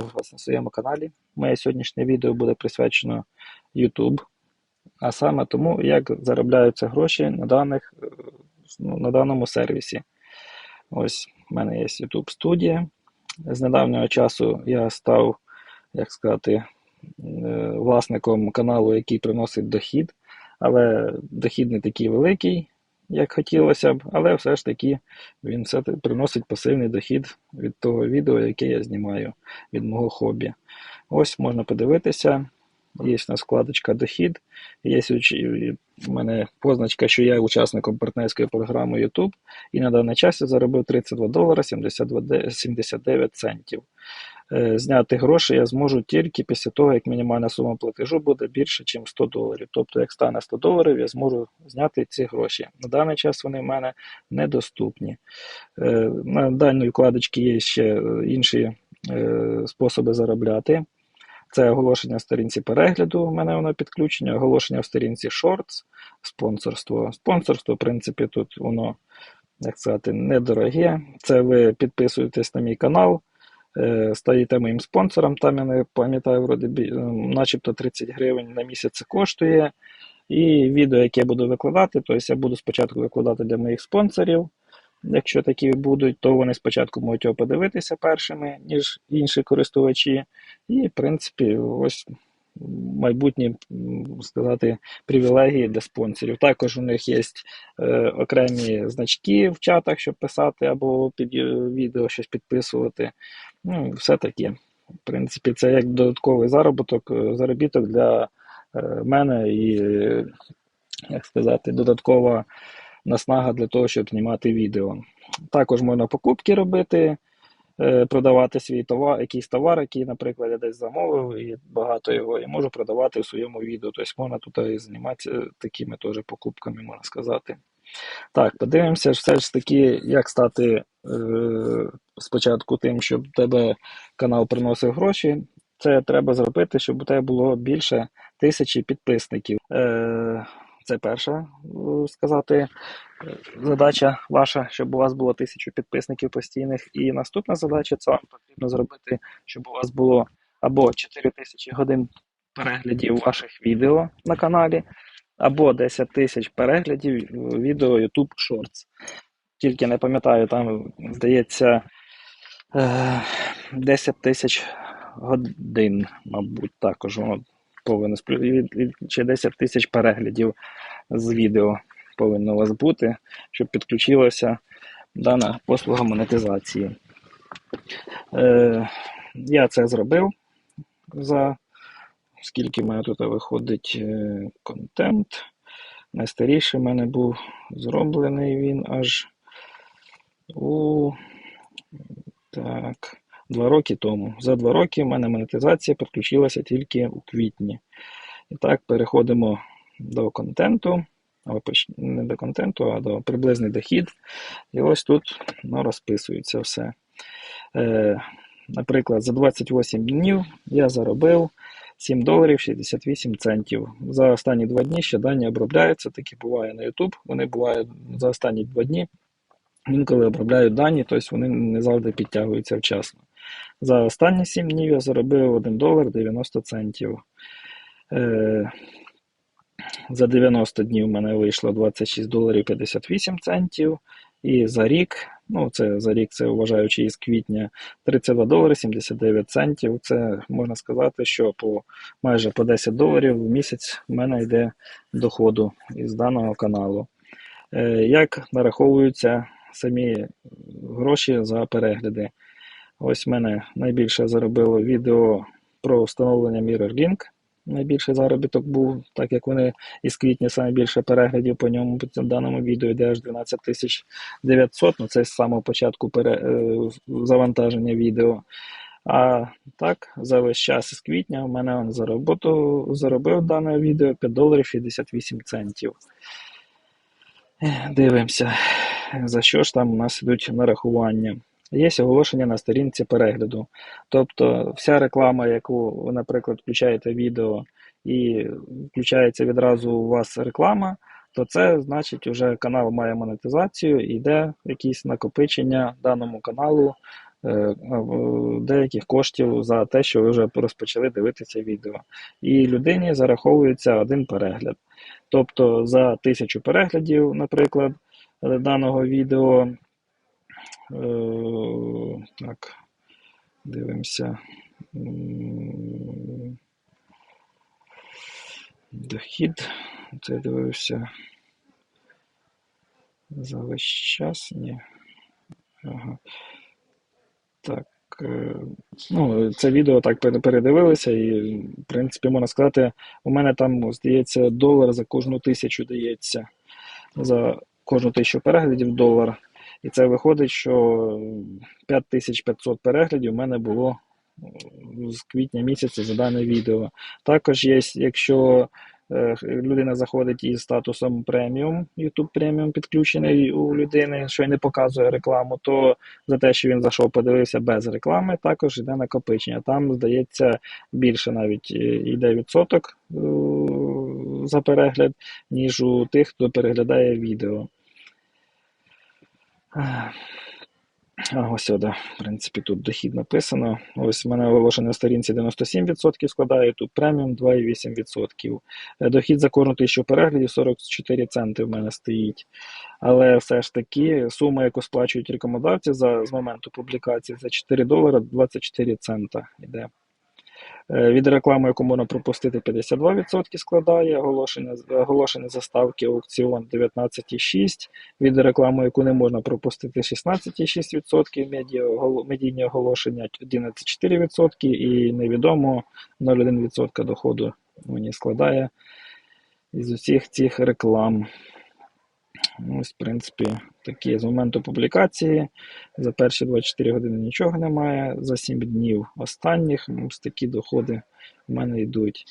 вас на своєму каналі. Моє сьогоднішнє відео буде присвячено YouTube, а саме тому, як заробляються гроші на, даних, ну, на даному сервісі. Ось в мене є YouTube студія. З недавнього часу я став, як сказати, е, власником каналу, який приносить дохід, але дохід не такий великий, як хотілося б, але все ж таки він все приносить пасивний дохід від того відео, яке я знімаю від мого хобі. Ось можна подивитися. Є у нас вкладочка Дохід. Є у мене позначка, що я учасником партнерської програми YouTube, і на даний час я заробив 32 долара 79 центів. Е, зняти гроші я зможу тільки після того, як мінімальна сума платежу буде більше, ніж 100 доларів. Тобто, як стане 100 доларів, я зможу зняти ці гроші. На даний час вони в мене недоступні. Е, на даній вкладочці є ще інші е, способи заробляти. Це оголошення в сторінці перегляду, у мене воно підключення, оголошення в сторінці Shorts, спонсорство. Спонсорство, в принципі, тут воно, як сказати, недороге. Це ви підписуєтесь на мій канал, стаєте моїм спонсором, там я не пам'ятаю, вроді, е, начебто 30 гривень на місяць це коштує. І відео, яке я буду викладати, тобто я буду спочатку викладати для моїх спонсорів. Якщо такі будуть, то вони спочатку можуть його подивитися першими, ніж інші користувачі. І, в принципі, ось майбутні сказати, привілегії для спонсорів. Також у них є е, окремі значки в чатах, щоб писати або під е, відео щось підписувати. Ну, Все таке. В принципі, це як додатковий заробіток, е, заробіток для е, мене і, як сказати, додаткова наснага для того, щоб знімати відео. Також можна покупки робити, е, продавати свій товар, якийсь товар, який, наприклад, я десь замовив, і багато його, і можу продавати в своєму відео. Тобто можна тут і займатися такими теж покупками, можна сказати. Так, подивимося, все ж таки, як стати е, спочатку тим, щоб тебе канал приносив гроші. Це треба зробити, щоб у тебе було більше тисячі підписників. Е, це перша е, сказати е, задача ваша, щоб у вас було тисячу підписників постійних. І наступна задача це потрібно зробити, щоб у вас було або 4 тисячі годин переглядів ваших відео на каналі, або 10 тисяч переглядів відео YouTube Shorts. Тільки не пам'ятаю, там здається 10 тисяч годин, мабуть, також воно повинно чи 10 тисяч переглядів з відео повинно у вас бути, щоб підключилася дана послуга монетизації. Е, Я це зробив за скільки в мене тут виходить е, контент. Найстаріший в мене був зроблений він аж у так, два роки тому. За два роки в мене монетизація підключилася тільки у квітні. І так, переходимо до контенту, не до контенту, а до приблизний дохід. І ось тут ну, розписується все. Е, Наприклад, за 28 днів я заробив 7 доларів 68 центів. За останні два дні ще дані обробляються, такі буває на YouTube. Вони бувають за останні два дні. Інколи обробляють дані, тобто вони не завжди підтягуються вчасно. За останні 7 днів я заробив 1 долар 90 центів. Е, за 90 днів в мене вийшло 26 доларів 58 центів. І за рік, ну це за рік, це вважаючи із квітня, 32 долари 79 центів. Це можна сказати, що по майже по 10 доларів в місяць в мене йде доходу із даного каналу. Е, як нараховуються самі гроші за перегляди? Ось мене найбільше заробило відео про встановлення MirrorLink найбільший заробіток був, так як вони із квітня найбільше переглядів по ньому по даному відео йде аж 12 900, ну це з самого початку пере, е, завантаження відео. А так, за весь час із квітня у мене за роботу заробив дане відео 5 доларів 68 центів. Дивимося, за що ж там у нас йдуть нарахування. Є оголошення на сторінці перегляду. Тобто вся реклама, яку ви, наприклад, включаєте відео і включається відразу у вас реклама, то це значить, вже канал має монетизацію і йде якісь накопичення даному каналу е, деяких коштів за те, що ви вже розпочали дивитися відео. І людині зараховується один перегляд. Тобто за тисячу переглядів, наприклад, е, даного відео. Е, Так, дивимося. Дохід. Це дивився. За весь час? Ні. Ага. Так. е, Ну, це відео так передивилися, і, в принципі, можна сказати, у мене там, здається, долар за кожну тисячу дається. За кожну тисячу переглядів долар. І це виходить, що 5500 переглядів у мене було з квітня місяця за дане відео. Також є, якщо е, людина заходить із статусом преміум, YouTube преміум підключений у людини, що й не показує рекламу, то за те, що він зайшов, подивився без реклами, також йде накопичення. Там, здається, більше навіть е, йде відсоток е, за перегляд, ніж у тих, хто переглядає відео. Ось сюди, в принципі, тут дохід написано. Ось в мене оголошено на сторінці 97% складає, тут преміум 2,8%. Е, Дохід за кожну тисячу переглядів 44 центи в мене стоїть. Але все ж таки сума, яку сплачують рекомендавці за, з моменту публікації, це 4 долара 24 цента йде. Е, Від реклами, яку можна пропустити, 52% складає, оголошення, оголошені заставки аукціон 19,6%, від реклами, яку не можна пропустити, 16,6%, медіа, медійні оголошення 11,4% і невідомо 0,1% доходу мені складає із усіх цих реклам. Ось, в принципі, такі з моменту публікації. За перші 24 години нічого немає. За 7 днів останніх ось такі доходи в мене йдуть.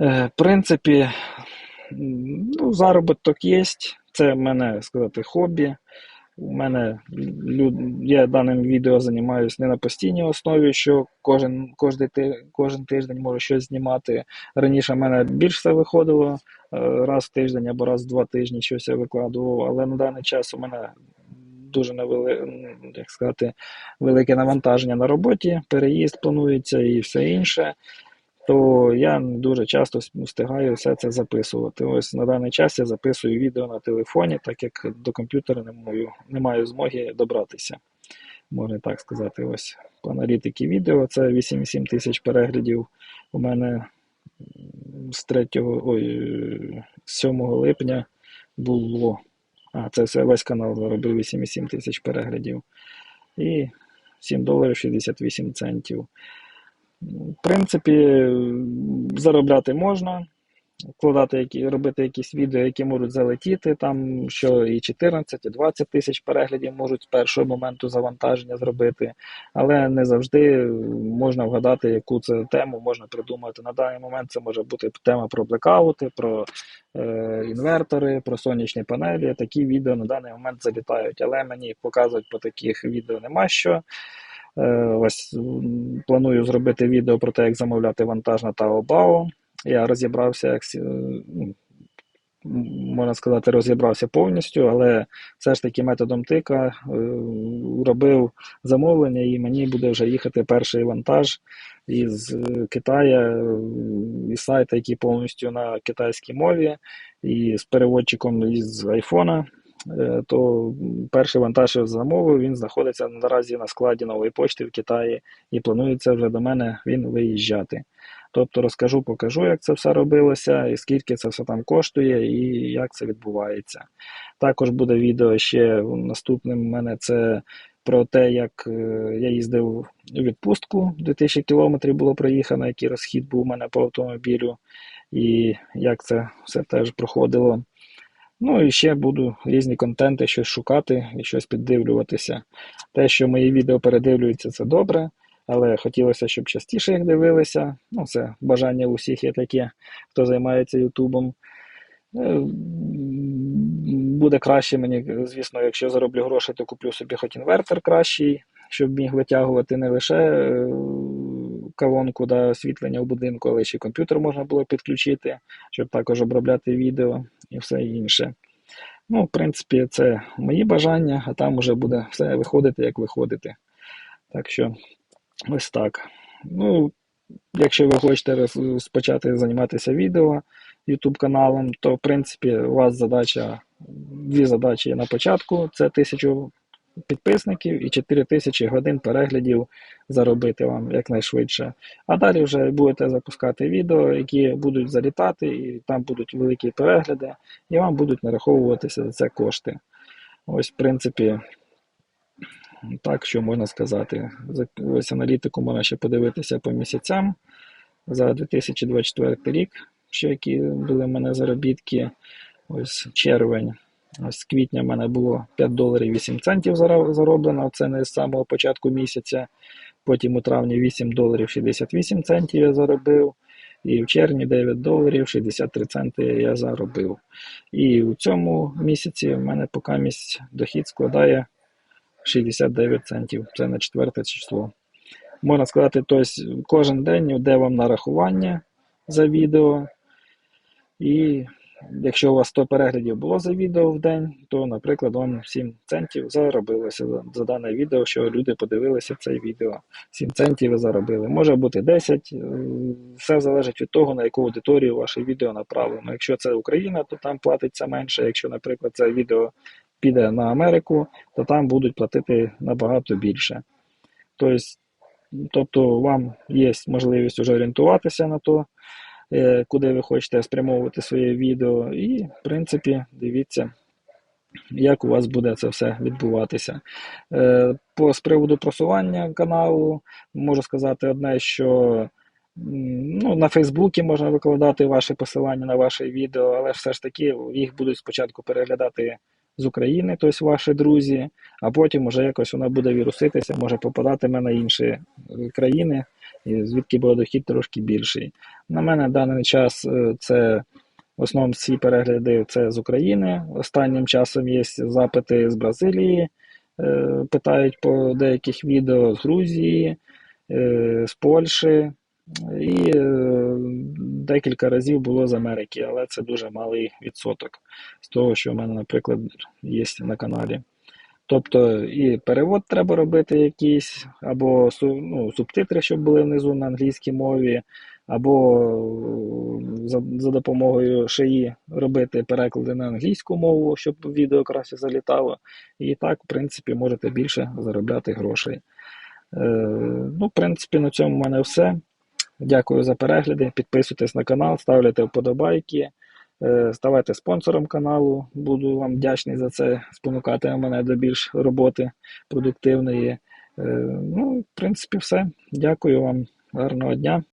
Е, В принципі, ну, заробіток є. Це в мене сказати хобі. У мене лю- я даним відео займаюся не на постійній основі, що кожен, кожен, кожен тиждень можу щось знімати. Раніше в мене більше це виходило раз в тиждень або раз в два тижні щось я викладував, але на даний час у мене дуже невели, як сказати, велике навантаження на роботі, переїзд планується і все інше. То я дуже часто встигаю все це записувати. Ось на даний час я записую відео на телефоні, так як до комп'ютера не маю, не маю змоги добратися. Можна так сказати. Ось по аналітики відео. Це 8,7 тисяч переглядів. У мене з 3, ой, е, 7 липня було. А, це все весь канал заробив 8,7 тисяч переглядів. І 7 доларів 68 центів. В принципі, заробляти можна, вкладати які, робити якісь відео, які можуть залетіти, там що і 14, і 20 тисяч переглядів можуть з першого моменту завантаження зробити, але не завжди можна вгадати, яку це тему можна придумати. На даний момент це може бути тема про блекаути, про е, інвертори, про сонячні панелі. Такі відео на даний момент залітають, але мені показують по таких відео нема що. Е, Ось планую зробити відео про те, як замовляти вантаж на Taobao. Я розібрався, як е, ну, можна сказати, розібрався повністю, але все ж таки методом тика е, робив замовлення, і мені буде вже їхати перший вантаж із е, Китая, із сайта, який повністю на китайській мові, і з переводчиком із айфона. То перший вантаж замовив, він знаходиться наразі на складі нової почти в Китаї і планується вже до мене він виїжджати. Тобто розкажу, покажу, як це все робилося, і скільки це все там коштує, і як це відбувається. Також буде відео ще наступним у мене це про те, як е, я їздив у відпустку, 2000 кілометрів було проїхано, який розхід був у мене по автомобілю, і як це все теж проходило. Ну і ще буду різні контенти, щось шукати і щось піддивлюватися. Те, що мої відео передивлюються, це добре, але хотілося, щоб частіше їх дивилися. Ну, це бажання у всіх є таке, хто займається Ютубом. Е, Буде краще мені, звісно, якщо зароблю гроші, то куплю собі хоч інвертор кращий, щоб міг витягувати не лише е, колонку до освітлення в будинку, але ще й комп'ютер можна було підключити, щоб також обробляти відео і все інше. Ну, в принципі, це мої бажання, а там уже буде все виходити, як виходити. Так що ось так. Ну, якщо ви хочете роз- почати займатися відео YouTube каналом, то в принципі у вас задача, дві задачі на початку: це тисячу підписників і 4 тисячі годин переглядів заробити вам якнайшвидше. А далі вже будете запускати відео, які будуть залітати, і там будуть великі перегляди, і вам будуть нараховуватися за це кошти. Ось, в принципі, так, що можна сказати. Ось аналітику можна ще подивитися по місяцям за 2024 рік, що які були в мене заробітки. Ось червень. Ось квітня в мене було 5 доларів 8 центів зароблено. Це не з самого початку місяця. Потім у травні 8 доларів 68 центів я заробив. І в червні 9 доларів 63 центи я заробив. І у цьому місяці в мене поки дохід складає 69 центів. Це на четверте число. Можна сказати, тобто кожен день йде вам нарахування за відео. І якщо у вас 100 переглядів було за відео в день, то, наприклад, вам 7 центів заробилося за, за дане відео, що люди подивилися це відео. 7 центів ви заробили. Може бути 10. е, Все залежить від того, на яку аудиторію ваше відео направлено. Якщо це Україна, то там платиться менше. Якщо, наприклад, це відео піде на Америку, то там будуть платити набагато більше. Тобто, тобто вам є можливість вже орієнтуватися на то, е, куди ви хочете спрямовувати своє відео, і, в принципі, дивіться, як у вас буде це все відбуватися. Е, По з приводу просування каналу, можу сказати одне, що ну, на Фейсбуці можна викладати ваші посилання на ваше відео, але все ж таки їх будуть спочатку переглядати з України, тобто ваші друзі, а потім уже якось вона буде віруситися, може попадатиме на інші е, країни, звідки буде дохід трошки більший. На мене в даний час е, це в основному всі перегляди це з України. Останнім часом є запити з Бразилії, е, питають по деяких відео з Грузії, з Польщі. І декілька разів було з Америки, але це дуже малий відсоток з того, що в мене, наприклад, є на каналі. Тобто і перевод треба робити якийсь, або ну, субтитри, щоб були внизу на англійській мові, або е, за, за допомогою шиї робити переклади на англійську мову, щоб відео краще залітало. І так, в принципі, можете більше заробляти грошей. Е, ну, в принципі, на цьому в мене все. Дякую за перегляди. Підписуйтесь на канал, ставляйте вподобайки, е, ставайте спонсором каналу. Буду вам вдячний за це, спонукати мене до більш роботи продуктивної. Е, Ну, в принципі, все. Дякую вам. Гарного дня.